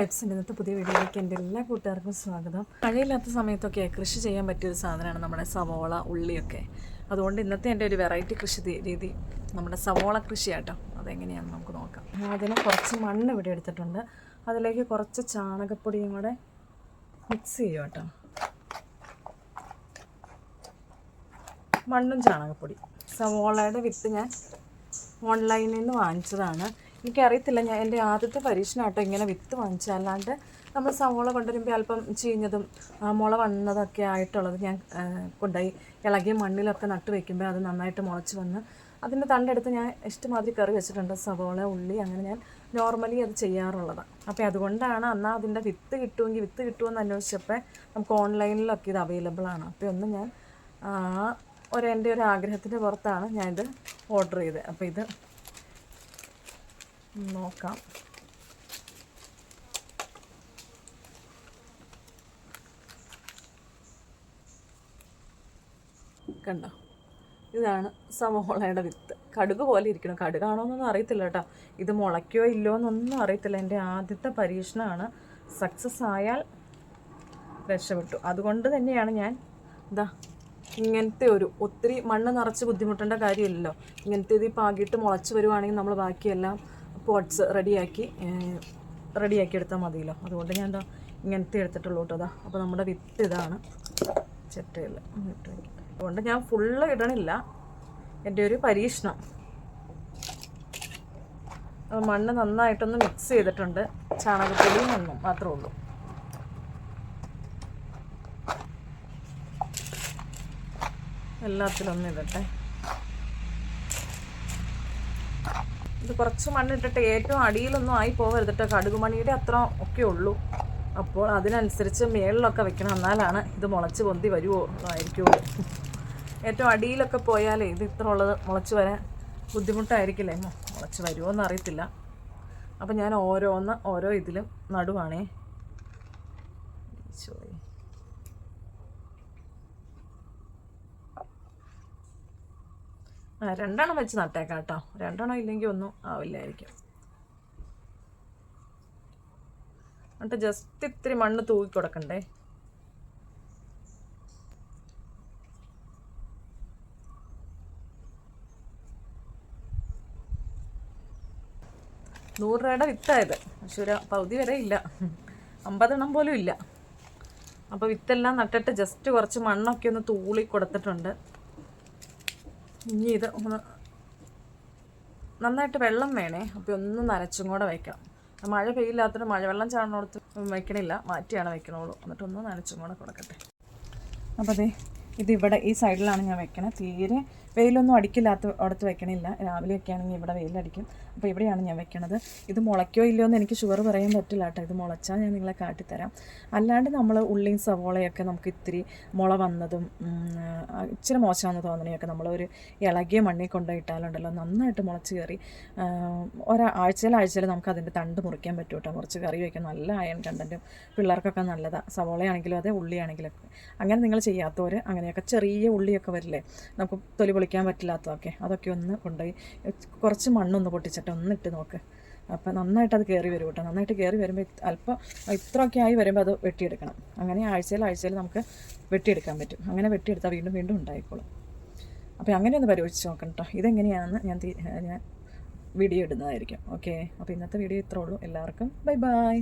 വൈബ്സിന്റെ ഇന്നത്തെ പുതിയ വീഡിയോയിലേക്ക് എന്റെ എല്ലാ കൂട്ടുകാർക്കും സ്വാഗതം. മഴയില്ലാത്ത സമയത്തൊക്കെ കൃഷി ചെയ്യാൻ പറ്റിയൊരു സാധനമാണ് നമ്മുടെ സവോള ഉള്ളിയൊക്കെ. അതുകൊണ്ട് ഇന്നത്തെ എന്റെ ഒരു വെറൈറ്റി കൃഷി രീതി നമ്മുടെ സവോള കൃഷിയാട്ടോ. അതെങ്ങനെയാണെന്ന് നമുക്ക് നോക്കാം. അതിന് കുറച്ച് മണ്ണ് ഇവിടെ എടുത്തിട്ടുണ്ട്. അതിലേക്ക് കുറച്ച് ചാണകപ്പൊടിയും കൂടെ മിക്സ് ചെയ്യും കേട്ടോ മണ്ണും ചാണകപ്പൊടി. സവോളയുടെ വിത്ത് ഞാൻ ഓൺലൈനിൽ നിന്ന് വാങ്ങിച്ചതാണ്. എനിക്കറിയത്തില്ല ഞാൻ എന്റെ ആദ്യത്തെ പരീക്ഷണമാട്ടോ ഇങ്ങനെ വിത്ത് വാങ്ങിച്ചത്. അല്ലാണ്ട് നമ്മൾ സവോള കൊണ്ടുവരുമ്പോൾ അല്പം ചീഞ്ഞതും മുള വന്നതൊക്കെ ആയിട്ടുള്ളത് ഞാൻ കൊണ്ടുപോയി ഇളകിയ മണ്ണിലൊക്കെ നട്ട് വയ്ക്കുമ്പോൾ അത് നന്നായിട്ട് മുളച്ച് വന്ന് അതിന്റെ തണ്ടെടുത്ത് ഞാൻ ഇഷ്ടമാതിരി കറി വെച്ചിട്ടുണ്ട്. സവോള ഉള്ളി അങ്ങനെ ഞാൻ നോർമലി അത് ചെയ്യാറുള്ളതാണ് അപ്പോൾ അതുകൊണ്ടാണ് അന്ന് അതിന്റെ വിത്ത് കിട്ടുമെങ്കിൽ വിത്ത് കിട്ടുമെന്ന് അന്വേഷിച്ചപ്പോൾ നമുക്ക് ഓൺലൈനിലൊക്കെ ഇത് അവൈലബിൾ ആണ്. അപ്പോൾ ഒന്ന് ഞാൻ ഒരു എന്റെ ഒരു ആഗ്രഹത്തിന്റെ പുറത്താണ് ഞാനിത് ഓർഡർ ചെയ്തത്. അപ്പോൾ ഇത് നോക്കാം. കണ്ടോ? ഇതാണ് സമോളയുടെ വിത്ത്. കടുക് പോലെ ഇരിക്കണം. കടുകാണോ എന്നൊന്നും അറിയത്തില്ല കേട്ടോ. ഇത് മുളയ്ക്കോ ഇല്ലോ എന്നൊന്നും അറിയത്തില്ല. എന്റെ ആദ്യത്തെ പരീക്ഷണമാണ്. സക്സസ് ആയാൽ രക്ഷപ്പെട്ടു. അതുകൊണ്ട് തന്നെയാണ് ഞാൻ ഇതാ ഇങ്ങനത്തെ ഒരു ഒത്തിരി മണ്ണ് നിറച്ച് ബുദ്ധിമുട്ടേണ്ട കാര്യമില്ലല്ലോ. ഇങ്ങനത്തെ ഇത് പാകിയിട്ട് മുളച്ച് വരുവാണെങ്കിൽ നമ്മൾ ബാക്കിയെല്ലാം പോട്ട്സ് റെഡിയാക്കി റെഡിയാക്കി എടുത്താൽ മതിയല്ലോ. അതുകൊണ്ട് ഞാൻ എന്താ ഇങ്ങനത്തെ എടുത്തിട്ടുള്ളൂ കേട്ടോ അതാ അപ്പോൾ നമ്മുടെ വിത്ത് ഇതാണ്. ചെറ്റയിൽ അതുകൊണ്ട് ഞാൻ ഫുള്ള് ഇടണില്ല. എന്റെ ഒരു പരീക്ഷണം. മണ്ണ് നന്നായിട്ടൊന്ന് മിക്സ് ചെയ്തിട്ടുണ്ട്. ചാണകപ്പൊടിയും മണ്ണും മാത്രമേ ഉള്ളൂ. എല്ലാത്തിലൊന്നും ഇടട്ടെ. ഇത് കുറച്ച് മണ്ണിട്ടിട്ട് ഏറ്റവും അടിയിലൊന്നും ആയി പോകരുത് കേട്ടോ കടുക് മണിയുടെ അത്ര ഒക്കെ ഉള്ളൂ. അപ്പോൾ അതിനനുസരിച്ച് മേളിലൊക്കെ വെക്കണം. എന്നാലാണ് ഇത് മുളച്ച് പൊന്തി വരുമോ ആയിരിക്കുമോ ഏറ്റവും അടിയിലൊക്കെ പോയാലേ ഇത് ഇത്ര ഉള്ളത് മുളച്ച് വരാൻ ബുദ്ധിമുട്ടായിരിക്കില്ലേ? മുളച്ച് വരുമോ എന്ന് അറിയത്തില്ല അപ്പം ഞാൻ ഓരോന്ന് ഓരോ ഇതിലും നടുവാണേ. ഈശോയെ. രണ്ടെണ്ണം വെച്ച് നട്ടേക്കാം കേട്ടോ രണ്ടെണ്ണം ഇല്ലെങ്കിൽ ഒന്നും ആവില്ലായിരിക്കും. എന്നിട്ട് ജസ്റ്റ് ഇത്തിരി മണ്ണ് തൂക്കി കൊടുക്കണ്ടേ? നൂറ് രൂപയുടെ വിത്തായത്. പക്ഷെ ഒരു പകുതി വരെ ഇല്ല. അമ്പതെണ്ണം പോലും ഇല്ല. അപ്പോൾ വിത്തെല്ലാം നട്ടിട്ട് ജസ്റ്റ് കുറച്ച് മണ്ണൊക്കെ ഒന്ന് തൂളി കൊടുത്തിട്ടുണ്ട്. ഇനി ഇത് ഒന്ന് നന്നായിട്ട് വെള്ളം വേണേ. അപ്പോൾ ഒന്ന് നരച്ചും കൂടെ വയ്ക്കണം മഴ പെയ്യില്ലാത്തൊരു മഴവെള്ളം ചാടുന്നിടത്ത് വയ്ക്കണില്ല മാറ്റിയാണ് വയ്ക്കണുള്ളൂ എന്നിട്ട് ഒന്ന് നനച്ചും കൂടെ കൊടുക്കട്ടെ. അപ്പോൾ അതെ ഇതിവിടെ ഈ സൈഡിലാണ് ഞാൻ വെക്കണത് തീരെ വെയിലൊന്നും അടിക്കില്ലാത്ത അടുത്ത് വെക്കണില്ല. രാവിലെയൊക്കെ ആണെങ്കിൽ ഇവിടെ വെയിലടിക്കും. അപ്പോൾ ഇവിടെയാണ് ഞാൻ വെക്കണത്. ഇത് മുളയ്ക്കോ ഇല്ലയോ എന്ന് എനിക്ക് ഷുഗർ പറയാൻ പറ്റില്ല കേട്ടോ. ഇത് മുളച്ചാൽ ഞാൻ നിങ്ങളെ കാട്ടിത്തരാം. അല്ലാണ്ട് നമ്മൾ ഉള്ളിയും സവോളയൊക്കെ നമുക്ക് ഇത്തിരി മുള വന്നതും ഇച്ചിരി മോശമാണെന്ന് തോന്നണയൊക്കെ നമ്മൾ ഒരു ഇളകിയ മണ്ണിൽ കൊണ്ടുപോയിട്ടാലുണ്ടല്ലോ നന്നായിട്ട് മുളച്ച് കയറി ഒരാഴ്ചയിൽ ആഴ്ചയിൽ നമുക്ക് അതിന്റെ തണ്ട് മുറിക്കാൻ പറ്റും കേട്ടോ. മുറിച്ച് കറി വയ്ക്കാൻ നല്ല അയൺ കണ്ടന്റും പിള്ളേർക്കൊക്കെ നല്ലതാണ് സവോളയാണെങ്കിലും അതെ ഉള്ളിയാണെങ്കിലും അങ്ങനെ നിങ്ങൾ ചെയ്യാത്തവർ അങ്ങനെയൊക്കെ ചെറിയ ഉള്ളിയൊക്കെ വരില്ലേ നമുക്ക് തൊലി പൊളിക്കാൻ പറ്റില്ലാത്തതൊക്കെ അതൊക്കെ ഒന്ന് കൊണ്ടുപോയി കുറച്ച് മണ്ണൊന്ന് പൊട്ടിച്ചിട്ട് ഒന്ന് ഇട്ട് നോക്ക്. അപ്പോൾ നന്നായിട്ട് അത് കയറി വരും കേട്ടോ നന്നായിട്ട് കയറി വരുമ്പോൾ അല്പം ഇത്രയൊക്കെ ആയി വരുമ്പോൾ അത് വെട്ടിയെടുക്കണം. അങ്ങനെ ആഴ്ചയിൽ ആഴ്ചയിൽ നമുക്ക് വെട്ടിയെടുക്കാൻ പറ്റും. അങ്ങനെ വെട്ടിയെടുത്താൽ വീണ്ടും വീണ്ടും ഉണ്ടായിക്കോളും. അപ്പോൾ അങ്ങനെ ഒന്ന് പരീക്ഷിച്ച് നോക്കണം കേട്ടോ ഇതെങ്ങനെയാണെന്ന് ഞാൻ ഞാൻ വീഡിയോ ഇടുന്നതായിരിക്കും. ഓക്കെ? അപ്പോൾ ഇന്നത്തെ വീഡിയോ ഇത്രേ ഉള്ളൂ. എല്ലാവർക്കും ബൈ ബൈ.